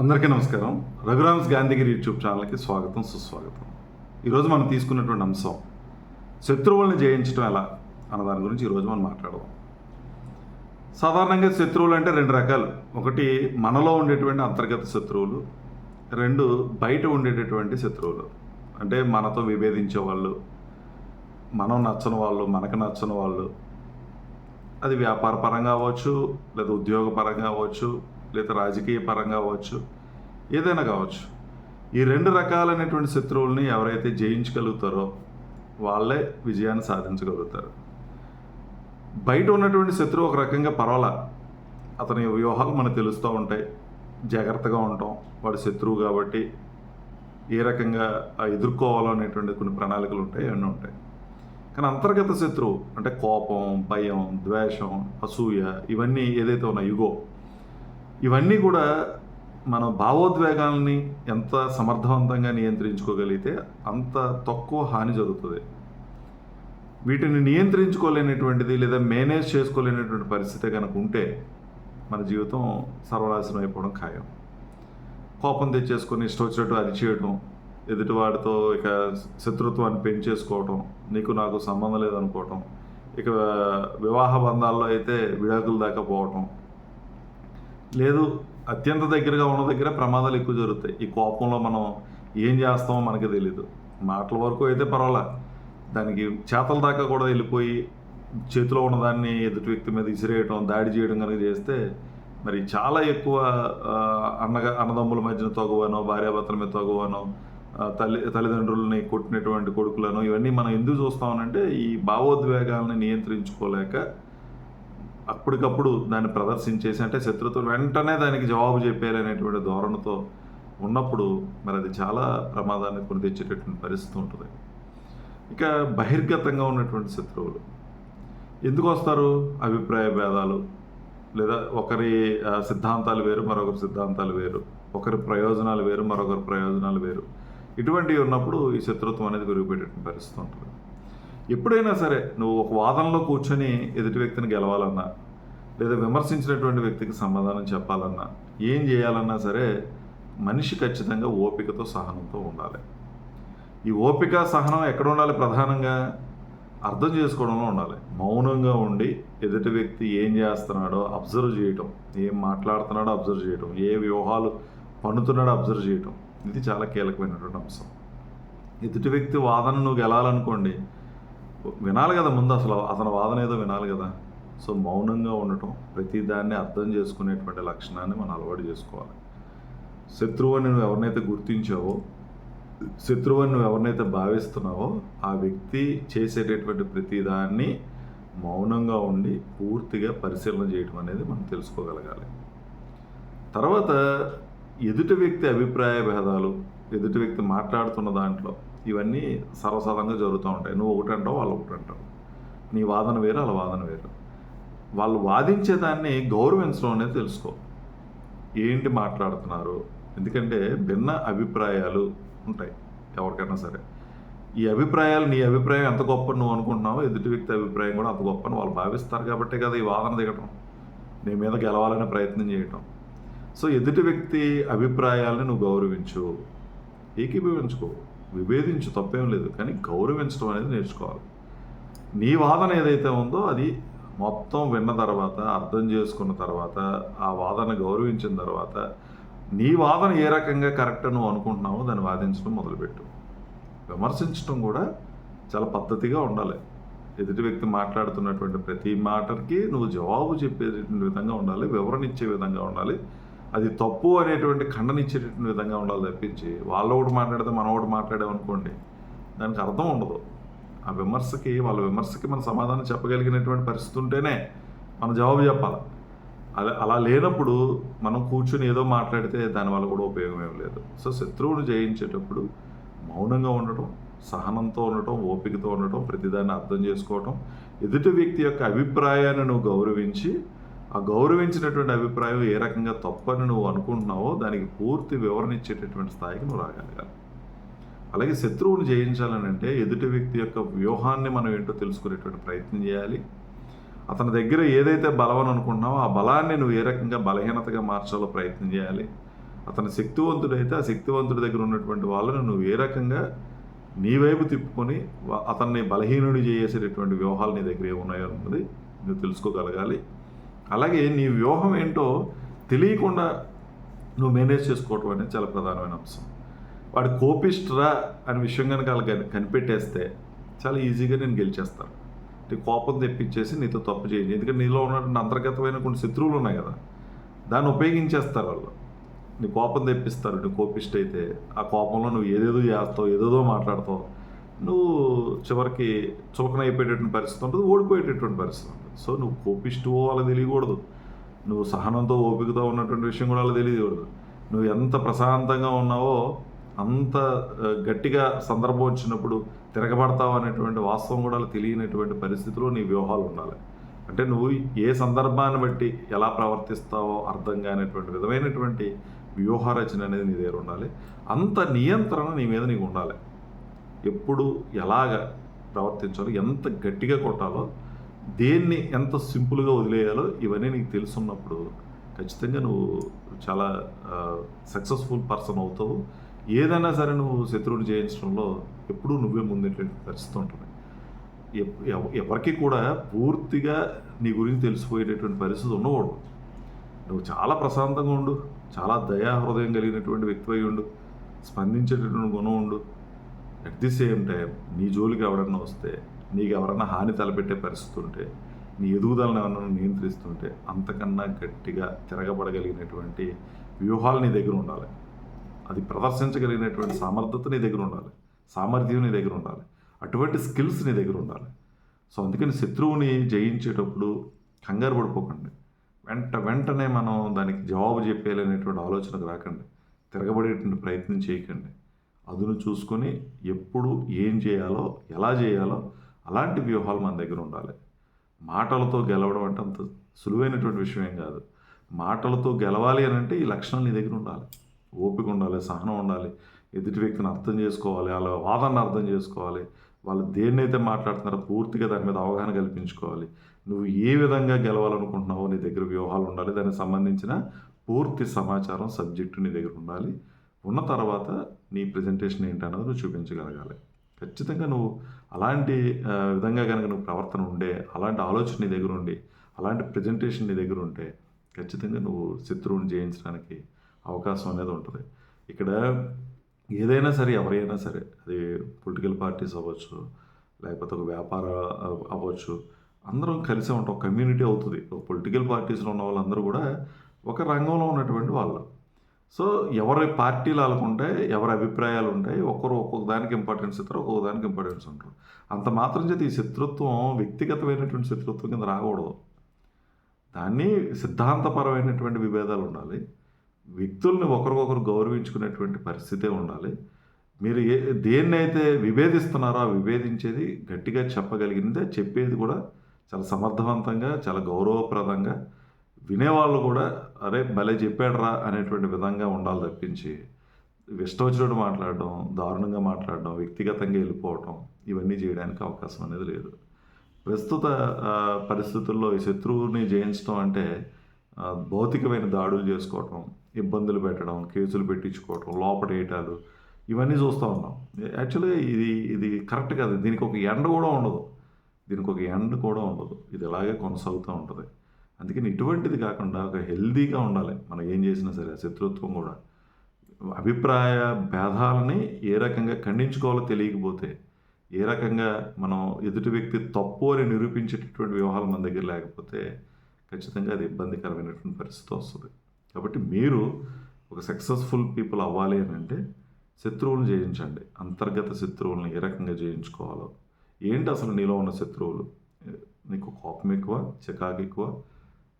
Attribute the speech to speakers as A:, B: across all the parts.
A: అందరికీ నమస్కారం. రఘురామ్స్ గాంధీగిరి యూట్యూబ్ ఛానల్కి స్వాగతం సుస్వాగతం. ఈరోజు మనం తీసుకున్నటువంటి అంశం శత్రువుల్ని జయించడం ఎలా అన్న దాని గురించి ఈరోజు మనం మాట్లాడదాం. సాధారణంగా శత్రువులు అంటే రెండు రకాలు. ఒకటి మనలో ఉండేటువంటి అంతర్గత శత్రువులు రెండు బయట ఉండేటటువంటి శత్రువులు. అంటే మనతో విభేదించే వాళ్ళు మనం నచ్చని వాళ్ళు మనకు నచ్చని వాళ్ళు. అది వ్యాపార పరంగా అవ్వచ్చు లేదా ఉద్యోగపరంగా అవ్వచ్చు లేదా రాజకీయ పరంగా అవ్వచ్చు ఏదైనా కావచ్చు. ఈ రెండు రకాలైనటువంటి శత్రువుల్ని ఎవరైతే జయించగలుగుతారో వాళ్ళే విజయాన్ని సాధించగలుగుతారు. బయట ఉన్నటువంటి శత్రువు ఒక రకంగా పర్వాలా? అతని వ్యూహాలు మనకు తెలుస్తూ ఉంటాయి. జాగ్రత్తగా ఉంటాం. వాడు శత్రువు కాబట్టి ఏ రకంగా ఎదుర్కోవాలో ఎదుర్కోవాలనేటువంటి కొన్ని ప్రణాళికలు ఉంటాయి అన్నీ ఉంటాయి. కానీ అంతర్గత శత్రువు అంటే కోపం భయం ద్వేషం అసూయ ఇవన్నీ ఏదైతే ఉన్నాయో యుగో ఇవన్నీ కూడా మన భావోద్వేగాల్ని ఎంత సమర్థవంతంగా నియంత్రించుకోగలిగితే అంత తక్కువ హాని జరుగుతుంది. వీటిని నియంత్రించుకోలేనటువంటిది లేదా మేనేజ్ చేసుకోలేనటువంటి పరిస్థితి కనుక ఉంటే మన జీవితం సర్వనాశనం అయిపోవడం ఖాయం. కోపం తెచ్చేసుకొని ఇష్టం వచ్చినట్టు అరిచేయడం ఎదుటివాడితో ఇక శత్రుత్వాన్ని పెంచేసుకోవటం నీకు నాకు సంబంధం లేదనుకోవటం ఇక వివాహ బంధాల్లో అయితే విడాకులు దాకా పోవటం లేదు అత్యంత దగ్గరగా ఉన్న దగ్గర ప్రమాదాలు ఎక్కువ జరుగుతాయి. ఈ కోపంలో మనం ఏం చేస్తామో మనకి తెలియదు మాటల వరకు అయితే పర్వాలా. దానికి చేతల దాకా కూడా వెళ్ళిపోయి చేతిలో ఉన్నదాన్ని ఎదుటి వ్యక్తి మీద ఇసిరేయటం దాడి చేయడం కనుక చేస్తే మరి చాలా ఎక్కువ అన్నగా అన్నదమ్ముల మధ్యన తగువనో భార్యాభర్తల మీద తగువనో తల్లి తల్లిదండ్రులని కొట్టినటువంటి కొడుకులను ఇవన్నీ మనం ఎందుకు చూస్తామనంటే ఈ భావోద్వేగాలను నియంత్రించుకోలేక అప్పటికప్పుడు దాన్ని ప్రదర్శించేసి అంటే శత్రుత్వం వెంటనే దానికి జవాబు చెప్పేయాలనేటువంటి ధోరణితో ఉన్నప్పుడు మరి అది చాలా ప్రమాదాన్ని కొని తెచ్చేటటువంటి పరిస్థితి ఉంటుంది. ఇక బహిర్గతంగా ఉన్నటువంటి శత్రువులు. ఎందుకు వస్తారు? అభిప్రాయ భేదాలు. లేదా ఒకరి సిద్ధాంతాలు వేరు మరొకరి సిద్ధాంతాలు వేరు. ఒకరి ప్రయోజనాలు వేరు మరొకరి ప్రయోజనాలు వేరు. ఇటువంటివి ఉన్నప్పుడు ఈ శత్రుత్వం అనేది పెరిగిపోయేటటువంటి పరిస్థితి ఉంటుంది. ఎప్పుడైనా సరే నువ్వు ఒక వాదనలో కూర్చొని ఎదుటి వ్యక్తిని గెలవాలన్నా లేదా విమర్శించినటువంటి వ్యక్తికి సమాధానం చెప్పాలన్నా ఏం చేయాలన్నా సరే మనిషి ఖచ్చితంగా ఓపికతో సహనంతో ఉండాలి. ఈ ఓపిక సహనం ఎక్కడ ఉండాలి? ప్రధానంగా అర్థం చేసుకోవడంలో ఉండాలి. మౌనంగా ఉండి ఎదుటి వ్యక్తి ఏం చేస్తున్నాడో అబ్జర్వ్ చేయటం ఏం మాట్లాడుతున్నాడో అబ్జర్వ్ చేయటం ఏ వ్యూహాలు పన్నుతున్నాడో అబ్జర్వ్ చేయటం ఇది చాలా కీలకమైనటువంటి అంశం. ఎదుటి వ్యక్తి వాదన నువ్వు గెలాలనుకోండి వినాలి కదా ముందు అసలు అతని వాదన ఏదో వినాలి కదా. సో మౌనంగా ఉండటం ప్రతిదాన్ని అర్థం చేసుకునేటువంటి లక్షణాన్ని మనం అలవాటు చేసుకోవాలి. శత్రువు అని నువ్వు ఎవరినైతే గుర్తించావో శత్రువు అని నువ్వు ఎవరినైతే భావిస్తున్నావో ఆ వ్యక్తి చేసేటటువంటి ప్రతిదాన్ని మౌనంగా ఉండి పూర్తిగా పరిశీలన చేయటం అనేది మనం తెలుసుకోగలగాలి. తర్వాత ఎదుటి వ్యక్తి అభిప్రాయ భేదాలు ఎదుటి వ్యక్తి మాట్లాడుతున్న దాంట్లో ఇవన్నీ సర్వసాధారణంగా జరుగుతూ ఉంటాయి. నువ్వు ఒకటి అంటావు వాళ్ళు ఒకటి అంటావు నీ వాదన వేరు వాళ్ళ వాదన వేరు. వాళ్ళు వాదించేదాన్ని గౌరవించడం అనేది తెలుసుకో. ఏంటి మాట్లాడుతున్నారు? ఎందుకంటే భిన్న అభిప్రాయాలు ఉంటాయి ఎవరికైనా సరే. ఈ అభిప్రాయాలు నీ అభిప్రాయం ఎంత గొప్ప నువ్వు అనుకుంటున్నావో ఎదుటి వ్యక్తి అభిప్రాయం కూడా అంత గొప్పని వాళ్ళు భావిస్తారు కాబట్టే కదా ఈ వాదన దిగటం. నీ మీద గెలవాలనే ప్రయత్నం చేయటం. సో ఎదుటి వ్యక్తి అభిప్రాయాలని నువ్వు గౌరవించు ఏకీభవించుకో. విభేదించు తప్పేం లేదు. కానీ గౌరవించడం అనేది నేర్చుకోవాలి. నీ వాదన ఏదైతే ఉందో అది మొత్తం విన్న తర్వాత అర్థం చేసుకున్న తర్వాత ఆ వాదన గౌరవించిన తర్వాత నీ వాదన ఏ రకంగా కరెక్ట్ నువ్వు అనుకుంటున్నావో దాన్ని వాదించడం మొదలుపెట్టు. విమర్శించడం కూడా చాలా పద్ధతిగా ఉండాలి. ఎదుటి వ్యక్తి మాట్లాడుతున్నటువంటి ప్రతి మాటకి నువ్వు జవాబు చెప్పేటువంటి విధంగా ఉండాలి వివరణ ఇచ్చే విధంగా ఉండాలి. అది తప్పు అనేటువంటి ఖండన ఇచ్చేటటువంటి విధంగా ఉండాలి తప్పించి వాళ్ళు ఒకటి మాట్లాడితే మనం ఒకటి మాట్లాడామనుకోండి దానికి అర్థం ఉండదు. ఆ విమర్శకి వాళ్ళ విమర్శకి మన సమాధానం చెప్పగలిగినటువంటి పరిస్థితి ఉంటేనే మనం జవాబు చెప్పాలి. అలా అలా లేనప్పుడు మనం కూర్చుని ఏదో మాట్లాడితే దానివల్ల కూడా ఉపయోగం ఏం లేదు. సో శత్రువును జయించేటప్పుడు మౌనంగా ఉండటం సహనంతో ఉండటం ఓపికతో ఉండటం ప్రతిదాన్ని అర్థం చేసుకోవటం ఎదుటి వ్యక్తి యొక్క అభిప్రాయాన్ని నువ్వు గౌరవించి ఆ గౌరవించినటువంటి అభిప్రాయం ఏ రకంగా తప్పని నువ్వు అనుకుంటున్నావో దానికి పూర్తి వివరణ ఇచ్చేటటువంటి స్థాయికి నువ్వు రాగలగాలి. అలాగే శత్రువుని జయించాలని అంటే ఎదుటి వ్యక్తి యొక్క వ్యూహాన్ని మనం ఏంటో తెలుసుకునేటువంటి ప్రయత్నం చేయాలి. అతని దగ్గర ఏదైతే బలం అనుకుంటున్నావో ఆ బలాన్ని నువ్వు ఏ రకంగా బలహీనతగా మార్చాలో ప్రయత్నం చేయాలి. అతను శక్తివంతుడైతే ఆ శక్తివంతుడి దగ్గర ఉన్నటువంటి వాళ్ళని నువ్వు ఏ రకంగా నీ వైపు తిప్పుకొని అతన్ని బలహీనుడి చేసేటటువంటి వ్యూహాలు నీ దగ్గర ఏమున్నాయో అన్నది నువ్వు తెలుసుకోగలగాలి. అలాగే నీ వ్యూహం ఏంటో తెలియకుండా నువ్వు మేనేజ్ చేసుకోవటం అనేది చాలా ప్రధానమైన అంశం. వాడు కోపిస్ట్రా అనే విషయం కనుక వాళ్ళకి కనిపెట్టేస్తే చాలా ఈజీగా నేను గెలిచేస్తాను. నీ కోపం తెప్పించేసి నీతో తప్పు చేయండి. ఎందుకంటే నీలో ఉన్నటువంటి అంతర్గతమైన కొన్ని శత్రువులు ఉన్నాయి కదా దాన్ని ఉపయోగించేస్తారు వాళ్ళు. నీ కోపం తెప్పిస్తారు. నువ్వు కోపిస్ట్ అయితే ఆ కోపంలో నువ్వు ఏదేదో చేస్తావు ఏదేదో మాట్లాడతావు. నువ్వు చివరికి చులకన అయిపోయేటటువంటి పరిస్థితి ఉంటుంది ఓడిపోయేటటువంటి పరిస్థితి ఉంటుంది. సో నువ్వు కోపిస్టు వాళ్ళకి తెలియకూడదు. నువ్వు సహనంతో ఓపికతో ఉన్నటువంటి విషయం కూడా వాళ్ళకి తెలియకూడదు. నువ్వు ఎంత ప్రశాంతంగా ఉన్నావో అంత గట్టిగా సందర్భం వచ్చినప్పుడు తిరగబడతావు అనేటువంటి వాస్తవం కూడా తెలియనటువంటి పరిస్థితిలో నీ వ్యూహాలు ఉండాలి. అంటే నువ్వు ఏ సందర్భాన్ని బట్టి ఎలా ప్రవర్తిస్తావో అర్థం కానిటువంటి విధమైనటువంటి వ్యూహ రచన అనేది నీ దగ్గర ఉండాలి. అంత నియంత్రణ నీ మీద నీకు ఉండాలి. ఎప్పుడు ఎలాగ ప్రవర్తించాలో ఎంత గట్టిగా కొట్టాలో దేన్ని ఎంత సింపుల్గా వదిలేయాలో ఇవన్నీ నీకు తెలుసున్నప్పుడు ఖచ్చితంగా నువ్వు చాలా సక్సెస్ఫుల్ పర్సన్ అవుతావు. ఏదైనా సరే నువ్వు శత్రువుని జయించడంలో ఎప్పుడూ నువ్వే ముందేటువంటి పరిస్థితి ఉంటుంది ఎవరికి కూడా పూర్తిగా నీ గురించి తెలిసిపోయేటటువంటి పరిస్థితి ఉండకూడదు. నువ్వు చాలా ప్రశాంతంగా ఉండు చాలా దయా హృదయం కలిగినటువంటి వ్యక్తి అయి ఉండు స్పందించేటటువంటి గుణం ఉండు. అట్ ది సేమ్ టైం నీ జోలికి ఎవడన్నా వస్తే నీకు ఎవరన్నా హాని తలపెట్టే పరిస్థితి ఉంటే నీ ఎదుగుదలను ఎవరన్నా నియంత్రిస్తుంటే అంతకన్నా గట్టిగా తిరగబడగలిగినటువంటి వ్యూహాలు నీ దగ్గర ఉండాలి. అది ప్రదర్శించగలిగినటువంటి సామర్థ్యత నీ దగ్గర ఉండాలి. సామర్థ్యం నీ దగ్గర ఉండాలి. అటువంటి స్కిల్స్ నీ దగ్గర ఉండాలి. సో అందుకని శత్రువుని జయించేటప్పుడు కంగారు పడిపోకండి. వెంట వెంటనే మనం దానికి జవాబు చెప్పేయాలనేటువంటి ఆలోచనకు రాకండి. తిరగబడేటువంటి ప్రయత్నం చేయకండి. అదును చూసుకొని ఎప్పుడు ఏం చేయాలో ఎలా చేయాలో అలాంటి వ్యూహాలు మన దగ్గర ఉండాలి. మాటలతో గెలవడం అంటే అంత సులువైనటువంటి విషయం ఏం కాదు. మాటలతో గెలవాలి అని అంటే ఈ లక్షణాలు నీ దగ్గర ఉండాలి. ఓపిక ఉండాలి సహనం ఉండాలి ఎదుటి వ్యక్తిని అర్థం చేసుకోవాలి వాళ్ళ వాదనను అర్థం చేసుకోవాలి వాళ్ళు దేన్నైతే మాట్లాడుతున్నారో పూర్తిగా దాని మీద అవగాహన కల్పించుకోవాలి. నువ్వు ఏ విధంగా గెలవాలనుకుంటున్నావో నీ దగ్గర వ్యూహాలు ఉండాలి. దానికి సంబంధించిన పూర్తి సమాచారం సబ్జెక్టు నీ దగ్గర ఉండాలి. ఉన్న తర్వాత నీ ప్రజెంటేషన్ ఏంటన్నది నువ్వు చూపించగలగాలి. ఖచ్చితంగా నువ్వు అలాంటి విధంగా కనుక నువ్వు ప్రవర్తన ఉండే అలాంటి ఆలోచన నీ దగ్గర ఉండి అలాంటి ప్రజెంటేషన్ నీ దగ్గర ఉంటే ఖచ్చితంగా నువ్వు శత్రువుని జయించడానికి అవకాశం అనేది ఉంటుంది. ఇక్కడ ఏదైనా సరే ఎవరైనా సరే అది పొలిటికల్ పార్టీస్ అవ్వచ్చు లేకపోతే ఒక వ్యాపార అవ్వచ్చు అందరం కలిసే ఉంటాం కమ్యూనిటీ అవుతుంది. పొలిటికల్ పార్టీస్లో ఉన్న వాళ్ళందరూ కూడా ఒక రంగంలో ఉన్నటువంటి వాళ్ళు. సో ఎవరి పార్టీలు వాళ్ళకుంటాయి ఎవరి అభిప్రాయాలు ఉంటాయి ఒక్కరు ఒక్కొక్క దానికి ఇంపార్టెన్స్ ఇస్తారు ఒక్కొక్క దానికి ఇంపార్టెన్స్ ఉంటారు అంత మాత్రం చేతి ఈ శత్రుత్వం వ్యక్తిగతమైనటువంటి శత్రుత్వం కింద రాకూడదు. దాన్ని సిద్ధాంతపరమైనటువంటి విభేదాలు ఉండాలి. వ్యక్తుల్ని ఒకరికొకరు గౌరవించుకునేటువంటి పరిస్థితే ఉండాలి. మీరు ఏ దేన్నైతే విభేదిస్తున్నారో ఆ విభేదించేది గట్టిగా చెప్పగలిగిందే చెప్పేది కూడా చాలా సమర్థవంతంగా చాలా గౌరవప్రదంగా వినేవాళ్ళు కూడా అరే భలే చెప్పాడురా అనేటువంటి విధంగా ఉండాలి తప్పించి ఇష్టం వచ్చినట్టు మాట్లాడడం దారుణంగా మాట్లాడడం వ్యక్తిగతంగా వెళ్ళిపోవటం ఇవన్నీ చేయడానికి అవకాశం అనేది లేదు. ప్రస్తుత పరిస్థితుల్లో ఈ శత్రువుని జయించడం అంటే భౌతికమైన దాడులు చేసుకోవటం ఇబ్బందులు పెట్టడం కేసులు పెట్టించుకోవటం లోపడేయటాలు ఇవన్నీ చూస్తూ ఉన్నాం. యాక్చువల్గా ఇది ఇది కరెక్ట్ కాదు. దీనికి ఒక ఎండ కూడా ఉండదు. దీనికి ఒక ఎండ్ కూడా ఉండదు. ఇది ఇలాగే కొనసాగుతూ ఉంటుంది. అందుకని ఇటువంటిది కాకుండా ఒక హెల్దీగా ఉండాలి. మనం ఏం చేసినా సరే శత్రుత్వం కూడా. అభిప్రాయ భేదాలని ఏ రకంగా ఖండించుకోవాలో తెలియకపోతే ఏ రకంగా మనం ఎదుటి వ్యక్తి తప్పు అని నిరూపించేటటువంటి వ్యవహారం మన దగ్గర లేకపోతే ఖచ్చితంగా అది ఇబ్బందికరమైనటువంటి పరిస్థితి వస్తుంది. కాబట్టి మీరు ఒక సక్సెస్ఫుల్ పీపుల్ అవ్వాలి అని అంటే శత్రువులను జయించండి. అంతర్గత శత్రువులను ఏ రకంగా జయించుకోవాలో. ఏంటి అసలు నీలో ఉన్న శత్రువులు? నీకు కోపం ఎక్కువ చికాకు ఎక్కువ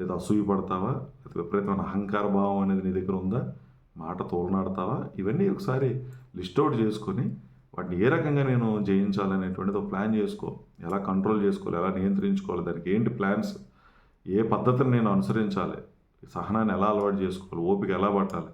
A: లేదా అసూయ పడతావా? లేదా విపరీతమైన అహంకార భావం అనేది నీ దగ్గర ఉందా? మాట తోలనాడతావా? ఇవన్నీ ఒకసారి లిస్ట్ అవుట్ చేసుకొని వాటిని ఏ రకంగా నేను జయించాలనేటువంటిది ఒక ప్లాన్ చేసుకో. ఎలా కంట్రోల్ చేసుకోవాలి? ఎలా నియంత్రించుకోవాలి? దానికి ఏంటి ప్లాన్స్? ఏ పద్ధతిని నేను అనుసరించాలి? సహనాన్ని ఎలా అలవాటు చేసుకోవాలి? ఓపిక ఎలా పట్టాలి?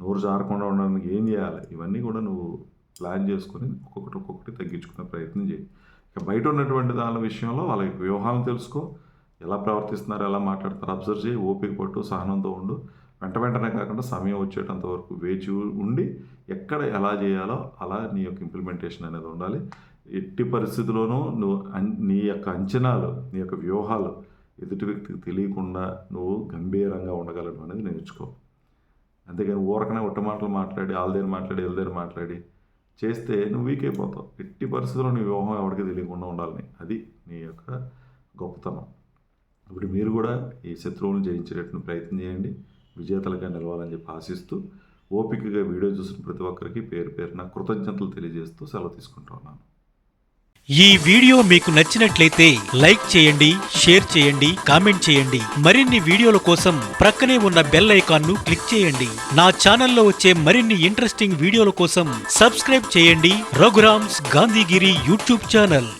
A: నోరు జారకుండా ఉండడానికి ఏం చేయాలి? ఇవన్నీ కూడా నువ్వు ప్లాన్ చేసుకొని ఒక్కొక్కటి ఒక్కొక్కటి తగ్గించుకునే ప్రయత్నం చేయి. ఇక బయట ఉన్నటువంటి దాని విషయంలో వాళ్ళ వ్యూహాలను తెలుసుకో. ఎలా ప్రవర్తిస్తున్నారు ఎలా మాట్లాడతారు అబ్జర్వ్ చేయి ఓపిక పట్టు సహనంతో ఉండు. వెంట వెంటనే కాకుండా సమయం వచ్చేటంత వరకు వేచి ఉండి ఎక్కడ ఎలా చేయాలో అలా నీ యొక్క ఇంప్లిమెంటేషన్ అనేది ఉండాలి. ఎట్టి పరిస్థితుల్లోనూ నువ్వు నీ యొక్క అంచనాలు నీ యొక్క వ్యూహాలు ఎదుటి వ్యక్తికి తెలియకుండా నువ్వు గంభీరంగా ఉండగలడం అనేది నేర్చుకో. అంతేగాని ఊరకనే ఒట్ట మాటలు మాట్లాడి వాళ్ళదేని మాట్లాడి వీళ్ళదేని మాట్లాడి చేస్తే నువ్వు వీక్ అయిపోతావు. ఎట్టి పరిస్థితుల్లో నీ వ్యూహం ఎవరికి తెలియకుండా ఉండాలని. అది నీ యొక్క గొప్పతనం. ఇప్పుడు మీరు కూడా ఈ శత్రువులను జయించేటట్టు ప్రయత్నం చేయండి. విజేతలుగా నిలవాలని చెప్పి ఆశిస్తూ ఓపికగా వీడియో చూసిన ప్రతి ఒక్కరికి పేరు పేరున కృతజ్ఞతలు తెలియజేస్తూ సెలవు తీసుకుంటున్నాను
B: ఈ వీడియో మీకు నచ్చినట్లయితే లైక్ చేయండి షేర్ చేయండి కామెంట్ చేయండి. మరిన్ని వీడియోల కోసం ప్రక్కనే ఉన్న బెల్ ఐకాన్ను క్లిక్ చేయండి. నా ఛానల్లో వచ్చే మరిన్ని ఇంట్రెస్టింగ్ వీడియోల కోసం సబ్స్క్రైబ్ చేయండి. Raghuram's Gandhigiri YouTube channel.